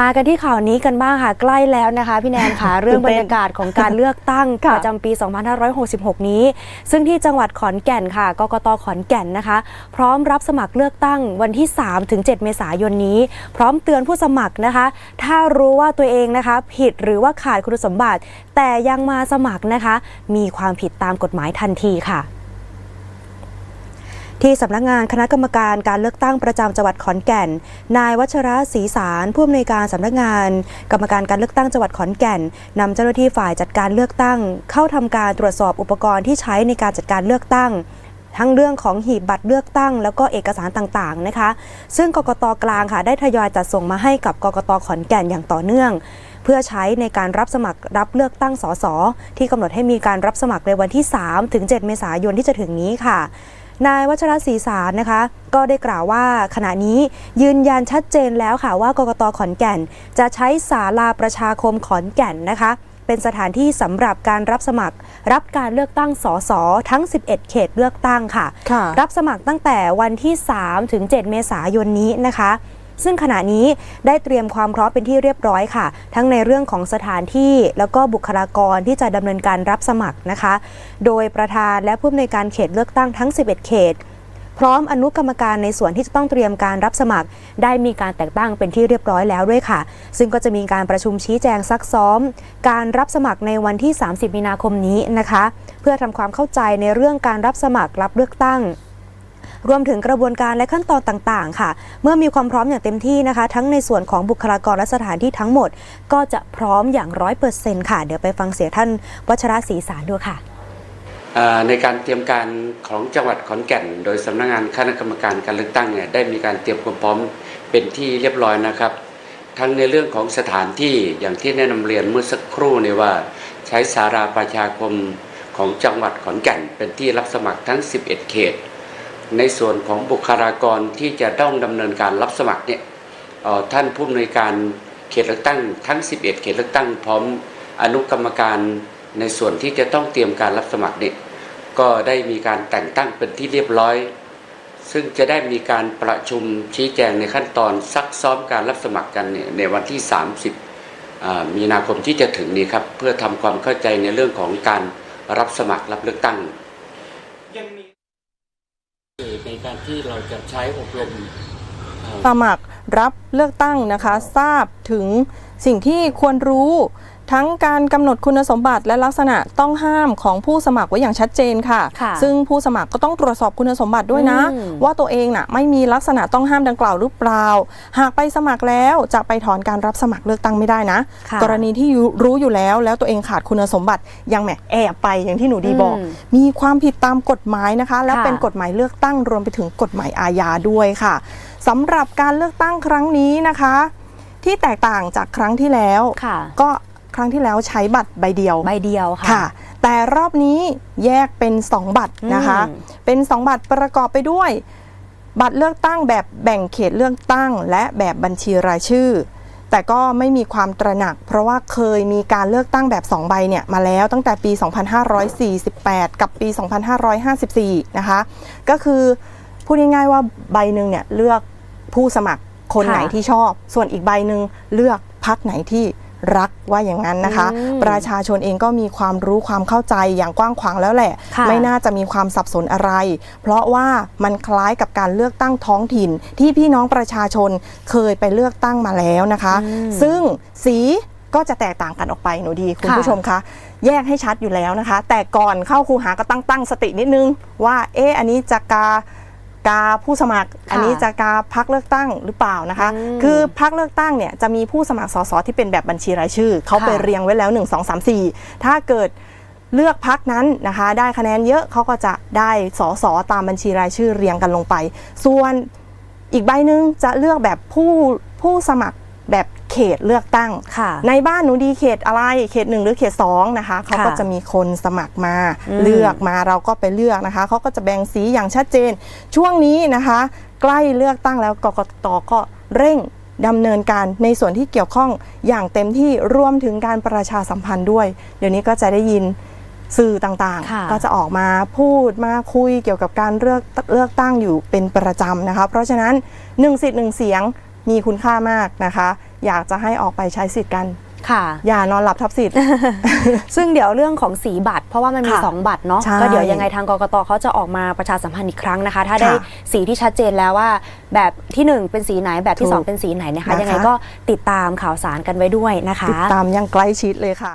มากันที่ข่าวนี้กันบ้างค่ะ ใกล้แล้วนะคะ พี่แนนค่ะ เรื่องบรรยากาศของการเลือกตั้งค่ะประจำปี 2566 นี้ ซึ่งที่จังหวัดขอนแก่นค่ะกกตขอนแก่นนะคะ พร้อมรับสมัครเลือกตั้งวันที่3ถึง7เมษายนนี้ พร้อมเตือนผู้สมัครนะคะ ถ้ารู้ว่าตัวเองนะคะ ผิดหรือว่าขาดคุณสมบัติ แต่ยังมาสมัครนะคะ มีความผิดตามกฎหมายทันทีค่ะ ที่สำนักงานคณะกรรมการการเลือกตั้งประจำจังหวัดขอนแก่น นายวัชระศรีสารผู้อำนวยการสำนักงาน กรรมการการเลือกตั้งจังหวัดขอนแก่นนำเจ้าหน้าที่ฝ่ายจัดการเลือกตั้ง เข้าทำการตรวจสอบอุปกรณ์ที่ใช้ในการจัดการเลือกตั้งทั้งเรื่องของหีบบัตรเลือกตั้ง แล้วก็เอกสารต่างๆนะคะ ซึ่งกกตกลางค่ะ ได้ทยอยจัดส่งมาให้กับกกตขอนแก่นอย่างต่อเนื่อง เพื่อใช้ในการรับสมัครรับเลือกตั้งสสที่กำหนดให้มีการรับสมัครในวันที่ 3 ถึง 7 เมษายนที่จะถึงนี้ค่ะ นายวัชรศรีสารนะคะ ก็ได้กล่าวว่าขณะนี้ยืนยันชัดเจนแล้วค่ะว่ากกตขอนแก่น จะใช้ศาลาประชาคมขอนแก่นนะคะ เป็นสถานที่สำหรับการรับสมัคร รับการเลือกตั้งสสทั้ง 11 เขตเลือกตั้งค่ะค่ะรับสมัครตั้งแต่วันที่ 3 ถึง 7 เมษายนนี้นะคะ ซึ่งขณะนี้ได้เตรียมความพร้อมเป็นที่เรียบร้อยค่ะ ทั้งในเรื่องของสถานที่แล้วก็บุคลากรที่จะดำเนินการรับสมัครนะคะ โดยประธานและผู้อำนวยการเขตเลือกตั้งทั้ง 11 เขต พร้อมอนุกรรมการในส่วนที่จะต้องเตรียมการรับสมัคร ได้มีการแต่งตั้งเป็นที่เรียบร้อยแล้วด้วยค่ะ ซึ่งก็จะมีการประชุมชี้แจงซักซ้อม การรับสมัครในวันที่ 30 มีนาคมนี้นะคะ เพื่อทำความเข้าใจในเรื่องการรับสมัครรับเลือกตั้ง รวมถึงกระบวนการและขั้นตอนต่างๆ ค่ะ เมื่อมีความพร้อมอย่างเต็มที่นะคะ ทั้งในส่วนของบุคลากรและสถานที่ทั้งหมด ก็จะพร้อมอย่างร้อยเปอร์เซ็นต์ค่ะ เดี๋ยวไปฟังเสียท่านวัชระศรีสารดูค่ะในการเตรียมการของจังหวัดขอนแก่น โดยสำนักงานคณะกรรมการการเลือกตั้งเนี่ยได้มีการเตรียมความพร้อมเป็นที่เรียบร้อยนะครับ ทั้งในเรื่องของสถานที่อย่างที่แนะนำเรียนเมื่อสักครู่นี่ว่า ใช้สาราประชาคมของจังหวัดขอนแก่น เป็นที่รับสมัครทั้ง 11 เขต ในส่วนของบุคลากรที่จะต้องดำเนินการรับสมัครเนี่ยท่านผู้อำนวยการเขตเลือกตั้งทั้ง 11 เขตเลือกตั้งพร้อมอนุกรรมการในส่วนที่จะต้องเตรียมการรับสมัครเนี่ยก็ได้มีการแต่งตั้งเป็นที่เรียบร้อย ซึ่งจะได้มีการประชุมชี้แจงในขั้นตอนซักซ้อมการรับสมัครกันเนี่ยในวันที่ 30 มีนาคมที่จะถึงนี้ครับเพื่อทำความเข้าใจในเรื่องของการรับสมัครรับเลือกตั้งยังมี การที่เราจะใช้อบรมสมัครรับเลือกตั้งนะคะ ทราบถึงสิ่งที่ควรรู้ ทั้งการกำหนดคุณสมบัติและลักษณะต้องห้ามของผู้สมัครไว้อย่างชัดเจนค่ะค่ะซึ่งผู้สมัครก็ต้องตรวจสอบคุณสมบัติด้วยนะอืมว่าตัวเองน่ะไม่มีลักษณะต้องห้ามดังกล่าวหรือเปล่า หากไปสมัครแล้วจะไปถอนการรับสมัครเลือกตั้งไม่ได้นะค่ะกรณีที่รู้อยู่แล้ว แล้วตัวเองขาดคุณสมบัติยังแหมแอบไปอย่างที่หนูดีบอกอืมมีความผิดตามกฎหมายนะคะ และค่ะเป็นกฎหมายเลือกตั้งรวมไปถึงกฎหมายอาญาด้วยค่ะสำหรับการเลือกตั้งครั้งนี้นะคะ ที่แตกต่างจากครั้งที่แล้วค่ะก็ ครั้งที่แล้วใช้บัตรใบเดียวใบเดียวค่ะค่ะแต่รอบนี้แยกเป็น 2 บัตรนะคะอืมเป็น 2 บัตรประกอบไปด้วย บัตรเลือกตั้งแบบแบ่งเขตเลือกตั้ง และแบบบัญชีรายชื่อ แต่ก็ไม่มีความตระหนัก เพราะว่าเคยมีการเลือกตั้งแบบ 2 ใบเนี่ยมาแล้วตั้งแต่ปี 2548 กับปี 2554 นะคะ ก็คือพูดง่ายๆว่าใบหนึ่งเนี่ยเลือกผู้สมัครคนค่ะไหนที่ชอบ ส่วนอีกใบหนึ่งเลือกพักไหนที่ รักว่าอย่างนั้นนะคะอืมประชาชนเองก็มีความรู้ความเข้าใจอย่างกว้างขวางแล้วแหละค่ะไม่น่าจะมีความสับสนอะไร เพราะว่ามันคล้ายกับการเลือกตั้งท้องถิ่น ที่พี่น้องประชาชนเคยไปเลือกตั้งมาแล้วนะคะอืมซึ่งสีก็จะแตกต่างกันออกไปหนูดีคุณค่ะผู้ชมคะแยกให้ชัดอยู่แล้วนะคะ แต่ก่อนเข้าคูหาก็ตั้งตั้งสตินิดนึงว่าเอ๊ะอันนี้จะกา กาผู้สมัคร อันนี้จะกาพักเลือกตั้งหรือเปล่านะคะอืมคือพักเลือกตั้งเนี่ยจะมีผู้สมัครสสที่เป็นแบบบัญชีรายชื่อเขาไปค่ะเรียงไว้แล้ว 1 2 3 4 ถ้าเกิดเลือกพักนั้นนะคะ ได้คะแนนเยอะเขาก็จะได้สสตามบัญชีรายชื่อเรียงกันลงไป ส่วนอีกใบหนึ่งจะเลือกแบบผู้ผู้สมัครแบบ เขตเลือกตั้งค่ะในบ้านหนูดีเขตอะไร เขตหนึ่งหรือเขตสองนะคะ เขาก็ค่ะจะมีคนสมัครมาอืมเลือกมาเราก็ไปเลือกนะคะ เขาก็จะแบ่งสีอย่างชัดเจน ช่วงนี้นะคะ ใกล้เลือกตั้งแล้วกกตก็เร่งดำเนินการในส่วนที่เกี่ยวข้องอย่างเต็มที่รวมถึงการประชาสัมพันธ์ด้วย เดี๋ยวนี้ก็จะได้ยินสื่อต่างค่ะๆก็จะออกมาพูดมาคุยเกี่ยวกับการเลือกเลือกตั้งอยู่เป็นประจำนะคะ เพราะฉะนั้นหนึ่งสิทธิ์หนึ่งเสียงมีคุณค่ามากนะคะ อยากจะให้ออกไปใช้สิทธิ์กันค่ะ อย่านอนหลับทับสิทธิ์ ซึ่งเดี๋ยวเรื่องของสีบัตร เพราะว่ามันมีค่ะ2บัตรเนาะใช่ก็เดี๋ยวยังไงทางกกตเขาจะออกมาประชาสัมพันธ์อีกครั้งนะคะ ถ้าได้ค่ะสีที่ชัดเจนแล้วว่า แบบทีหนึ่1 เป็นสีไหนแบบที่ถูก2เป็นสีไหนนะคะนะคะ ยังไงก็ติดตามข่าวสารกันไว้ด้วยนะคะ ติดตามอยังใกล้ชิดเลยค่ะ